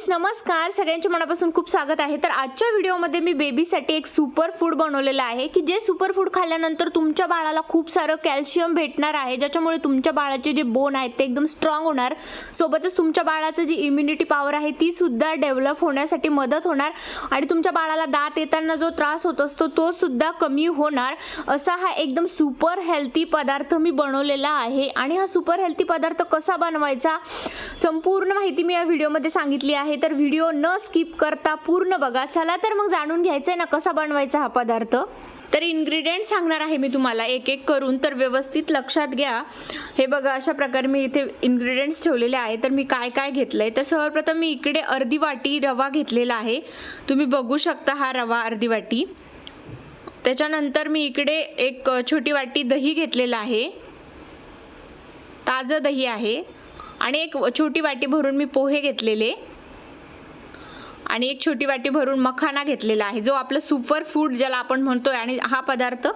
Friends नमस्कार. सगळ्यांचे मनापासून खूप स्वागत आहे. तर आजच्या व्हिडिओमध्ये मी बेबीसाठी एक सुपर फूड बनवलेलं आहे की जे सुपर फूड खाल्ल्यानंतर तुमच्या बाळाला खूप सारं कॅल्शियम भेटणार आहे ज्याच्यामुळे तुमच्या बाळाचे जे बोन आहेत ते एकदम स्ट्रॉंग होणार. सोबतच तुमच्या बाळाचं जी इम्युनिटी पॉवर आहे ती सुद्धा डेव्हलप होण्यासाठी मदत होणार. आणि तुमच्या बाळाला दात येताना जो त्रास होत असतो तो सुद्धा कमी होणार. असा हा एकदम सुपर हेल्थी पदार्थ मी बनवलेला आहे. आणि हा सुपर हेल्थी पदार्थ कसा बनवायचा संपूर्ण माहिती मी या व्हिडिओमध्ये सांगितली आहे. तर व्हिडिओ न स्किप करता पूर्ण बघा. चला तर मग जाणून घ्यायचं आहे ना कसा बनवायचा हा पदार्थ. तर इन्ग्रेडियंट सांगणार आहे मी तुम्हाला. एक एक करून तर व्यवस्थित लक्षात घ्या. हे बघा अशा प्रकारे मी इथे इन्ग्रेडियंट्स ठेवलेले आहे. तर मी काय काय घेतलं आहे तर सर्वप्रथम मी इकडे अर्धी वाटी रवा घेतलेला आहे. तुम्ही बघू शकता हा रवा अर्धी वाटी. त्याच्यानंतर मी इकडे एक छोटी वाटी दही घेतलेलं आहे. ताजं दही आहे. आणि एक छोटी वाटी भरून मी पोहे घेतलेले. आणि एक छोटी वाटी भरून मखाना घेतलेला आहे जो आपलं सुपर फूड ज्याला आपण म्हणतो आणि हा पदार्थ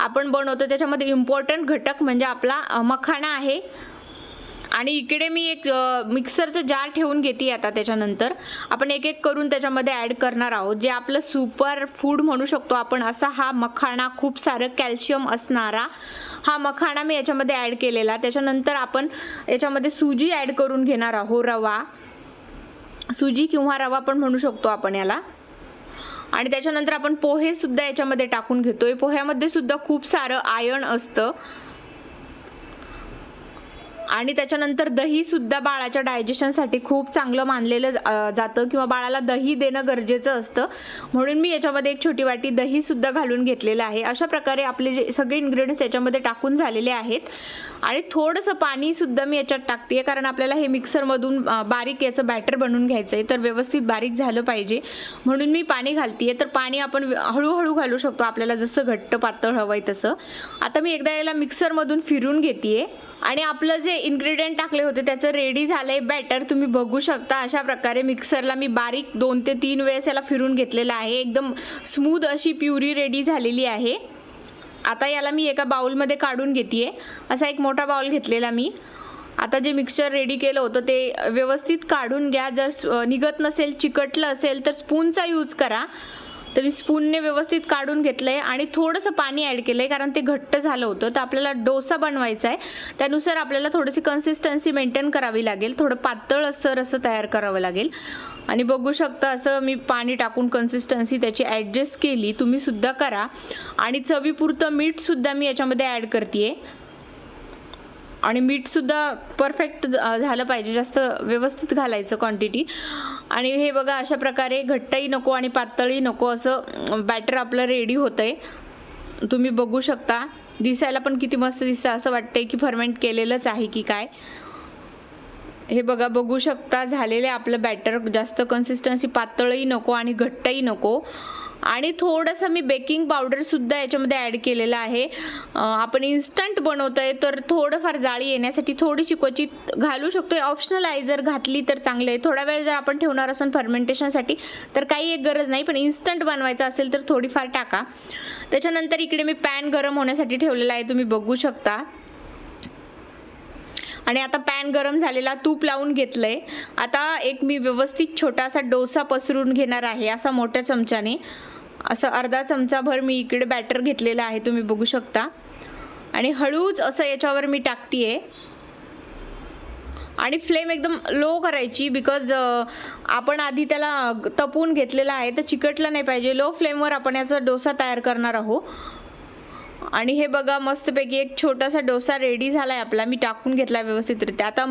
आपण बनवतो त्याच्यामध्ये इम्पॉर्टंट घटक म्हणजे आपला मखाणा मखाना आहे. आणि इकडे मी एक मिक्सरचं जार ठेवून घेते आता त्याच्यानंतर. आपण एक एक करून त्याच्यामध्ये ॲड करणार आहोत. जे आपलं सुपर फूड म्हणू शकतो आपण असा हा मखाणा खूप सारं कॅल्शियम असणारा हा मखाणा मी याच्यामध्ये ॲड केलेला. त्याच्यानंतर आपण याच्यामध्ये सुजी ॲड करून घेणार आहोत रवा. सुजी किंवा रवा पण म्हणू शकतो आपण याला. आणि त्याच्यानंतर आपण पोहे सुद्धा याच्यामध्ये टाकून घेतोय. पोह्यामध्ये सुद्धा खूप सारं आयर्न असतं. आणि त्याच्यानंतर दही सुद्धा बाळाच्या डायजेशनसाठी खूप चांगलं मानलेलं जातं किंवा बाळाला दही देणं गरजेचं असतं. म्हणून मी याच्यामध्ये एक छोटी वाटी दही सुद्धा घालून घेतलेलं आहे. अशा प्रकारे आपले जे सगळे इन्ग्रेडियंट्स याच्यामध्ये टाकून झालेले आहेत. आणि थोडंसं पाणीसुद्धा मी याच्यात टाकते कारण आपल्याला हे मिक्सरमधून बारीक याचं बॅटर बनवून घ्यायचं आहे तर व्यवस्थित बारीक झालं पाहिजे. म्हणून मी पाणी घालते तर पाणी आपण हळूहळू घालू शकतो आपल्याला जसं घट्ट पातळ हवं आहे तसं. आता मी एकदा याला मिक्सरमधून फिरून घेते आणि आपलं जे इन्ग्रेडियंट टाकले होते त्याचं रेडी झालंय बॅटर तुम्ही बघू शकता अशा प्रकारे मिक्सरला मी बारीक दोन ते तीन वेळेस याला फिरून घेतलेलं आहे. एकदम स्मूथ अशी प्युरी रेडी झालेली आहे. आता याला मी एका बाउलमध्ये काढून घेते असा एक मोठा बाउल घेतलेला मी. आता जे मिक्सचर रेडी केलं होतं ते व्यवस्थित काढून घ्या. जर निघत नसेल चिकटलं असेल तर स्पूनचा यूज करा. तर मी स्पूनने व्यवस्थित काढून घेतलं आहे आणि थोडंसं पाणी ॲड केलं आहे कारण ते घट्ट झालं होतं. तर आपल्याला डोसा बनवायचा आहे. त्यानुसार आपल्याला थोडीशी कन्सिस्टन्सी मेंटेन करावी लागेल. थोडं पातळ असं रसं तयार करावं लागेल. आणि बघू शकता असं मी पाणी टाकून कन्सिस्टन्सी त्याची ॲडजस्ट केली तुम्हीसुद्धा करा. आणि चवीपुरतं मीठसुद्धा मी याच्यामध्ये ॲड करते आणि मीठसुद्धा परफेक्ट झालं पाहिजे जास्त व्यवस्थित घालायचं क्वांटिटी आणि हे बघा अशा प्रकारे घट्टही नको आणि पातळही नको असं बॅटर आपलं रेडी होतं आहे तुम्ही बघू शकता. दिसायला पण किती मस्त दिसतं असं वाटतंय की फर्मेंट केलेलंच आहे की काय. हे बघा बघू शकता झालेलं आहे आपलं बॅटर जास्त कन्सिस्टन्सी पातळही नको आणि घट्टही नको. आणि थोडंसं मी बेकिंग पावडरसुद्धा याच्यामध्ये ॲड केलेलं आहे. आपण इन्स्टंट बनवतो आहे तर थोडंफार जाळी येण्यासाठी थोडीशी क्वचित घालू शकतो ऑप्शनल आहे जर घातली तर चांगलं आहे. थोडा वेळ जर आपण ठेवणार असून फर्मेंटेशनसाठी तर काही एक गरज नाही. पण इन्स्टंट बनवायचं असेल तर थोडीफार टाका. त्याच्यानंतर इकडे मी पॅन गरम होण्यासाठी ठेवलेला आहे. तुम्ही बघू शकता. आणि आता पॅन गरम झालेला तूप लावून घेतलं आहे आता एक मी व्यवस्थित छोटासा डोसा पसरून घेणार आहे असा मोठ्या चमच्याने. असं अर्धा चमचाभर मी इकडे बॅटर घेतलेलं आहे तुम्ही बघू शकता. आणि हळूच असं याच्यावर मी टाकतीये. आणि फ्लेम एकदम लो करायची बिकॉज आपण आधी त्याला तपवून घेतलेला आहे तर चिकटलं नाही पाहिजे. लो फ्लेमवर आपण याचा डोसा तयार करणार आहोत. आणि हे बघा मस्तपैकी एक छोटासा डोसा रेडी झालाय आपला. मी टाकून घेतला व्यवस्थितरित्या आता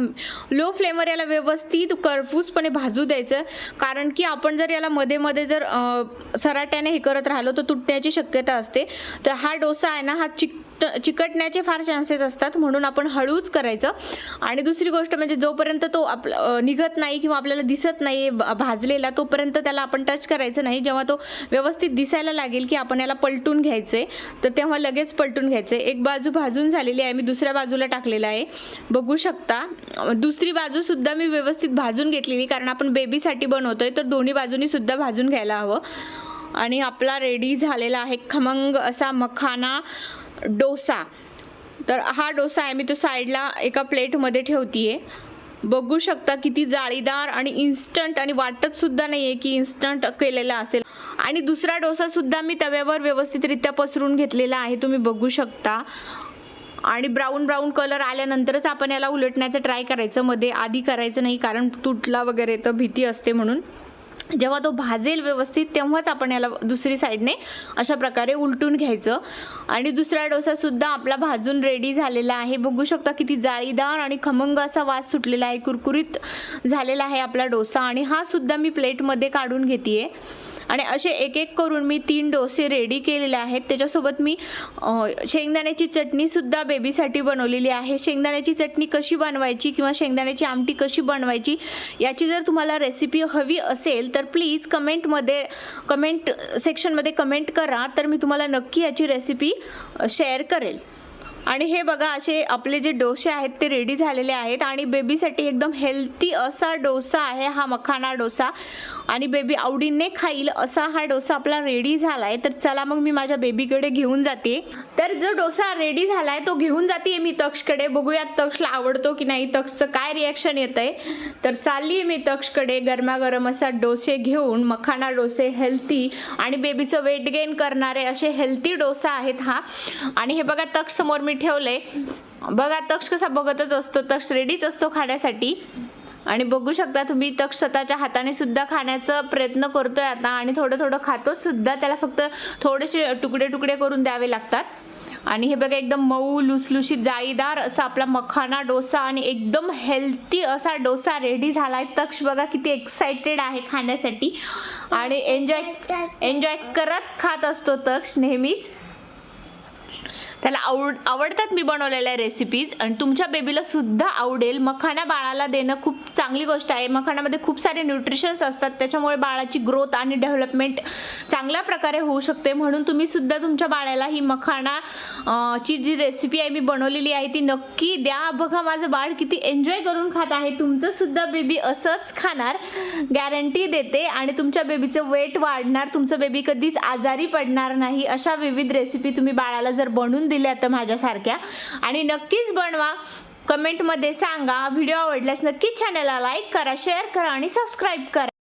लो फ्लेमवर याला व्यवस्थित करफूसपणे भाजू द्यायचं. कारण की आपण जर याला मध्ये मध्ये जर सराट्याने हे करत राहिलो तर तुटण्याची शक्यता असते. तर हा डोसा आहे ना हा चिक चिकटण्याचे फार चान्सेस असतात म्हणून आपण हळूच करायचं. आणि दुसरी गोष्ट म्हणजे जोपर्यंत तो आप निघत नाही किंवा आपल्याला दिसत नाही ब- भाजलेला तोपर्यंत त्याला आपण टच करायचं नाही. जेव्हा तो व्यवस्थित दिसायला लागेल की आपण याला पलटून घ्यायचे तर तेव्हा लगेच पलटून घ्यायचे. एक बाजू भाजून झालेली आहे मी दुसऱ्या बाजूला टाकलेला आहे. बघू शकता दुसरी बाजूसुद्धा मी व्यवस्थित भाजून घेतलेली कारण आपण बेबीसाठी बनवतोय तर दोन्ही बाजूनीसुद्धा भाजून घ्यायला हवं. आणि आपला रेडी झालेला आहे खमंग असा मखाना डोसा. तर हा डोसा आहे मी तो साईडला एका प्लेटमध्ये ठेवतीये. बघू शकता किती जाळीदार आणि इन्स्टंट आणि वाटत सुद्धा नाही आहे की इन्स्टंट केलेला असेल. आणि दुसरा डोसा सुद्धा मी तव्यावर व्यवस्थितरित्या पसरून घेतलेला आहे तुम्ही बघू शकता. आणि ब्राऊन ब्राऊन कलर आल्यानंतरच आपण याला उलटण्याचं ट्राय करायचं मध्ये आधी करायचं नाही कारण तुटला वगैरे तर भीती असते म्हणून. जेव्हा तो भाजेल व्यवस्थित तेव्हाच आपण याला दुसरी साईडने अशा प्रकारे उलटून घ्यायचं. आणि दुसरा डोसासुद्धा आपला भाजून रेडी झालेला आहे. बघू शकता किती जाळीदार आणि खमंग असा वास सुटलेला आहे. कुरकुरीत झालेला आहे आपला डोसा. आणि हा सुद्धा मी प्लेटमध्ये काढून घेते आणि असे एक एक करून मी तीन डोसे रेडी केलेले आहेत. त्याच्यासोबत मी शेंगदाण्याची चटणीसुद्धा बेबीसाठी बनवलेली आहे. शेंगदाण्याची चटणी कशी बनवायची किंवा शेंगदाण्याची आमटी कशी बनवायची याची जर तुम्हाला रेसिपी हवी असेल तर प्लीज कमेंटमध्ये कमेंट सेक्शनमध्ये कमेंट करा. तर मी तुम्हाला नक्की याची रेसिपी शेअर करेल. आणि हे बघा असे आपले जे डोसे आहेत ते रेडी झालेले आहेत आणि बेबीसाठी एकदम हेल्थी असा डोसा आहे हा मखाना डोसा. आणि बेबी आवडीने खाईल असा हा डोसा आपला रेडी झाला आहे तर चला मग मी माझ्या बेबीकडे घेऊन जाते. तर जो डोसा रेडी झाला आहे तो घेऊन जाते मी तक्षकडे. बघूयात तक्षला आवडतो की नाही तक्षचं काय रिॲक्शन येतं आहे तर चालली आहे मी तक्षकडे गरमागरम असा डोसे घेऊन मखाना डोसे हेल्थी आणि बेबीचं वेट गेन करणारे असे हेल्थी डोसा आहेत हा. आणि हे बघा तक्ष समोर मी ठेवलंय बघा तक्ष कसा बघतच असतो. तक्ष रेडीच असतो खाण्यासाठी. आणि बघू शकता तुम्ही तक्ष स्वतःच्या हाताने सुद्धा खाण्याचा प्रयत्न करतोय आता. आणि थोडं थोडं खातो सुद्धा. त्याला फक्त थोडेसे तुकडे तुकडे करून द्यावे लागतात. आणि हे बघा एकदम मऊ लुसलुशीत जाळीदार असा आपला मखाना डोसा आणि एकदम हेल्थी असा डोसा रेडी झालाय. तक्ष बघा किती एक्साइटेड आहे खाण्यासाठी. आणि एन्जॉय एन्जॉय करत खात असतो तक्ष नेहमीच. त्याला आवड आवडतात मी बनवलेल्या रेसिपीज आणि तुमच्या बेबीला सुद्धा आवडेल. मखाना बाळाला देणं खूप चांगली गोष्ट आहे. मखाणामध्ये खूप सारे न्यूट्रिशन्स असतात. त्याच्यामुळे बाळाची ग्रोथ आणि डेव्हलपमेंट चांगल्या प्रकारे होऊ शकते. म्हणून तुम्ही सुद्धा तुमच्या बाळाला ही मखाना ची जी रेसिपी आहे मी बनवलेली आहे ती नक्की द्या. बघा माझं बाळ किती एन्जॉय करून खात आहे. तुमचं सुद्धा बेबी असंच खाणार गॅरंटी देते. आणि तुमच्या बेबीचं वेट वाढणार. तुमचं बेबी कधीच आजारी पडणार नाही. अशा विविध रेसिपी तुम्ही बाळाला जर बनवून दिल्या तर माझ्यासारख्या. आणि नक्कीच बनवा. कमेंटमध्ये सांगा. व्हिडिओ आवडल्यास नक्कीच चॅनलला लाईक करा शेअर करा आणि सबस्क्राईब करा.